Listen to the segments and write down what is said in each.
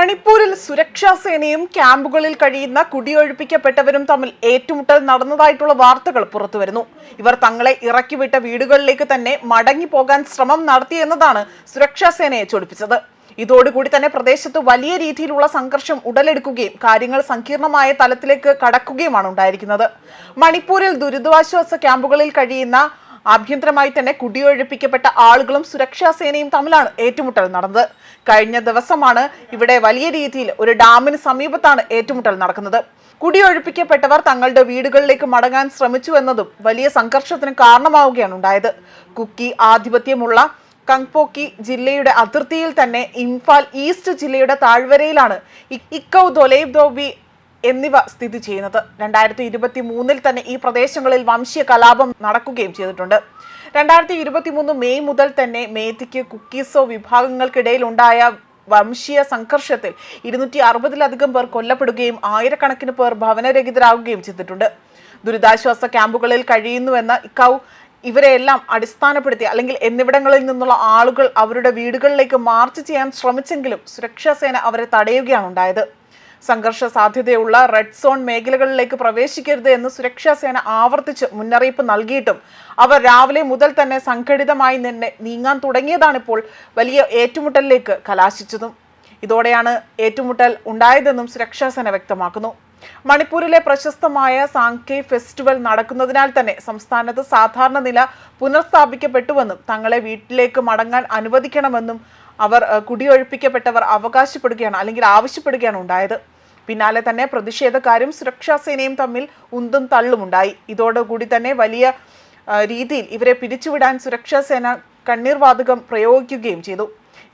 മണിപ്പൂരിൽ സുരക്ഷാ സേനയും ക്യാമ്പുകളിൽ കഴിയുന്ന കുടിയൊഴിപ്പിക്കപ്പെട്ടവരും തമ്മിൽ ഏറ്റുമുട്ടൽ നടന്നതായിട്ടുള്ള വാർത്തകൾ പുറത്തുവരുന്നു. ഇവർ തങ്ങളെ ഇറക്കിവിട്ട വീടുകളിലേക്ക് തന്നെ മടങ്ങി പോകാൻ ശ്രമം നടത്തിയെന്നതാണ് സുരക്ഷാ സേനയെ ചൊടിപ്പിച്ചത്. ഇതോടുകൂടി തന്നെ പ്രദേശത്ത് വലിയ രീതിയിലുള്ള സംഘർഷം ഉടലെടുക്കുകയും കാര്യങ്ങൾ സങ്കീർണമായ തലത്തിലേക്ക് കടക്കുകയുമാണ് ഉണ്ടായിരിക്കുന്നത്. മണിപ്പൂരിൽ ദുരിതാശ്വാസ ക്യാമ്പുകളിൽ കഴിയുന്ന ആഭ്യന്തരമായി തന്നെ കുടിയൊഴിപ്പിക്കപ്പെട്ട ആളുകളും സുരക്ഷാ സേനയും തമ്മിലാണ് ഏറ്റുമുട്ടൽ നടന്നത്. കഴിഞ്ഞ ദിവസമാണ് ഇവിടെ വലിയ രീതിയിൽ ഒരു ഡാമിന് സമീപത്താണ് ഏറ്റുമുട്ടൽ നടക്കുന്നത്. കുടിയൊഴിപ്പിക്കപ്പെട്ടവർ തങ്ങളുടെ വീടുകളിലേക്ക് മടങ്ങാൻ ശ്രമിച്ചു എന്നതും വലിയ സംഘർഷത്തിന് കാരണമാവുകയാണ് ഉണ്ടായത്. കുക്കി ആധിപത്യമുള്ള കങ്പോക്കി ജില്ലയുടെ അതിർത്തിയിൽ തന്നെ ഇംഫാൽ ഈസ്റ്റ് ജില്ലയുടെ താഴ്വരയിലാണ് ഇക്കൌ ദൊലൈബ് ദോബി എന്നിവ സ്ഥിതി ചെയ്യുന്നത്. രണ്ടായിരത്തി ഇരുപത്തി മൂന്നിൽ തന്നെ ഈ പ്രദേശങ്ങളിൽ വംശീയ കലാപം നടക്കുകയും ചെയ്തിട്ടുണ്ട്. രണ്ടായിരത്തി ഇരുപത്തി മൂന്ന് മെയ് മുതൽ തന്നെ മേത്തിക്ക് കുക്കീസോ വിഭാഗങ്ങൾക്കിടയിൽ ഉണ്ടായ വംശീയ സംഘർഷത്തിൽ ഇരുന്നൂറ്റി അറുപതിലധികം പേർ കൊല്ലപ്പെടുകയും ആയിരക്കണക്കിന് പേർ ഭവനരഹിതരാകുകയും ചെയ്തിട്ടുണ്ട്. ദുരിതാശ്വാസ ക്യാമ്പുകളിൽ കഴിയുന്നുവെന്ന ഇക്കൗ ഇവരെയെല്ലാം അടിസ്ഥാനപ്പെടുത്തി അല്ലെങ്കിൽ എന്നിവിടങ്ങളിൽ നിന്നുള്ള ആളുകൾ അവരുടെ വീടുകളിലേക്ക് മാർച്ച് ചെയ്യാൻ ശ്രമിച്ചെങ്കിലും സുരക്ഷാസേന അവരെ തടയുകയാണ് ഉണ്ടായത്. സംഘർഷ സാധ്യതയുള്ള റെഡ് സോൺ മേഖലകളിലേക്ക് പ്രവേശിക്കരുത് എന്ന് സുരക്ഷാ സേന ആവർത്തിച്ച് മുന്നറിയിപ്പ് നൽകിയിട്ടും അവർ രാവിലെ മുതൽ തന്നെ സംഘടിതമായി നിന്നെ നീങ്ങാൻ തുടങ്ങിയതാണിപ്പോൾ വലിയ ഏറ്റുമുട്ടലിലേക്ക് കലാശിച്ചതും. ഇതോടെയാണ് ഏറ്റുമുട്ടൽ ഉണ്ടായതെന്നും സുരക്ഷാ സേന വ്യക്തമാക്കുന്നു. മണിപ്പൂരിലെ പ്രശസ്തമായ സാങ്കേ ഫെസ്റ്റിവൽ നടക്കുന്നതിനാൽ തന്നെ സംസ്ഥാനത്ത് സാധാരണ നില പുനഃസ്ഥാപിക്കപ്പെട്ടുവെന്നും തങ്ങളെ വീട്ടിലേക്ക് മടങ്ങാൻ അനുവദിക്കണമെന്നും അവർ കുടിയൊഴിപ്പിക്കപ്പെട്ടവർ അവകാശപ്പെടുകയാണ് അല്ലെങ്കിൽ ആവശ്യപ്പെടുകയാണ് ഉണ്ടായത്. പിന്നാലെ തന്നെ പ്രതിഷേധക്കാരും സുരക്ഷാസേനയും തമ്മിൽ ഉന്തും തള്ളുമുണ്ടായി ഇതോടുകൂടി തന്നെ വലിയ രീതിയിൽ ഇവരെ പിരിച്ചുവിടാൻ സുരക്ഷാസേന കണ്ണീർവാതകം കണ്ണീർ പ്രയോഗിക്കുകയും ചെയ്തു.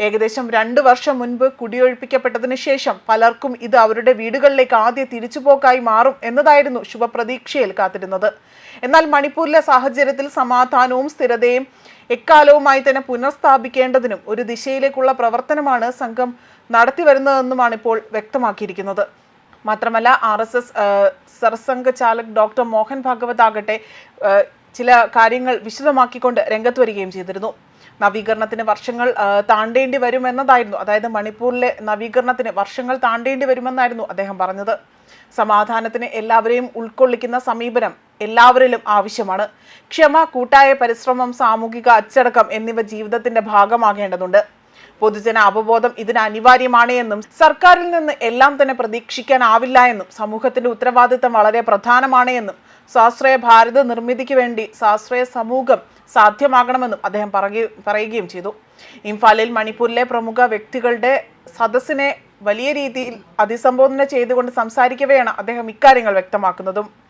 ഏകദേശം രണ്ട് വർഷം മുൻപ് കുടിയൊഴിപ്പിക്കപ്പെട്ടതിന് ശേഷം പലർക്കും ഇത് അവരുടെ വീടുകളിലേക്ക് ആദ്യ തിരിച്ചുപോക്കായി മാറും എന്നതായിരുന്നു ശുഭപ്രതീക്ഷയിൽ കാത്തിരുന്നത്. എന്നാൽ മണിപ്പൂരിലെ സാഹചര്യത്തിൽ സമാധാനവും സ്ഥിരതയും എക്കാലവുമായി തന്നെ പുനഃസ്ഥാപിക്കേണ്ടതിനും ഒരു ദിശയിലേക്കുള്ള പ്രവർത്തനമാണ് സംഘം നടത്തിവരുന്നതെന്നുമാണ് ഇപ്പോൾ വ്യക്തമാക്കിയിരിക്കുന്നത്. മാത്രമല്ല R S S Sarsanghchalak doctor Mohan Bhagwat ആകട്ടെ ചില കാര്യങ്ങൾ വിശദമാക്കിക്കൊണ്ട് രംഗത്ത് വരികയും ചെയ്തിരുന്നു. നവീകരണത്തിന് വർഷങ്ങൾ താണ്ടേണ്ടി വരുമെന്നതായിരുന്നു. അതായത് മണിപ്പൂരിലെ നവീകരണത്തിന് വർഷങ്ങൾ താണ്ടേണ്ടി വരുമെന്നായിരുന്നു അദ്ദേഹം പറഞ്ഞത്. സമാധാനത്തിന് എല്ലാവരെയും ഉൾക്കൊള്ളിക്കുന്ന സമീപനം എല്ലാവരിലും ആവശ്യമാണ്. ക്ഷമ കൂട്ടായ പരിശ്രമം സാമൂഹിക അച്ചടക്കം എന്നിവ ജീവിതത്തിന്റെ ഭാഗമാകേണ്ടതുണ്ട്. പൊതുജന അവബോധം ഇതിന് അനിവാര്യമാണ് എന്നും സർക്കാരിൽ നിന്ന് എല്ലാം തന്നെ പ്രതീക്ഷിക്കാനാവില്ല എന്നും സമൂഹത്തിന്റെ ഉത്തരവാദിത്തം വളരെ പ്രധാനമാണ് എന്നും സ്വാശ്രയ ഭാരത നിർമ്മിതിക്ക് വേണ്ടി സ്വാശ്രയ സമൂഹം സാധ്യമാകണമെന്നും അദ്ദേഹം പറയുക- പറയുകയും ചെയ്തു. ഇംഫാലിൽ മണിപ്പൂരിലെ പ്രമുഖ വ്യക്തികളുടെ സദസ്സിനെ വലിയ രീതിയിൽ അഭിസംബോധന ചെയ്തുകൊണ്ട് സംസാരിക്കവെയാണ് അദ്ദേഹം ഇക്കാര്യങ്ങൾ വ്യക്തമാക്കുന്നതും.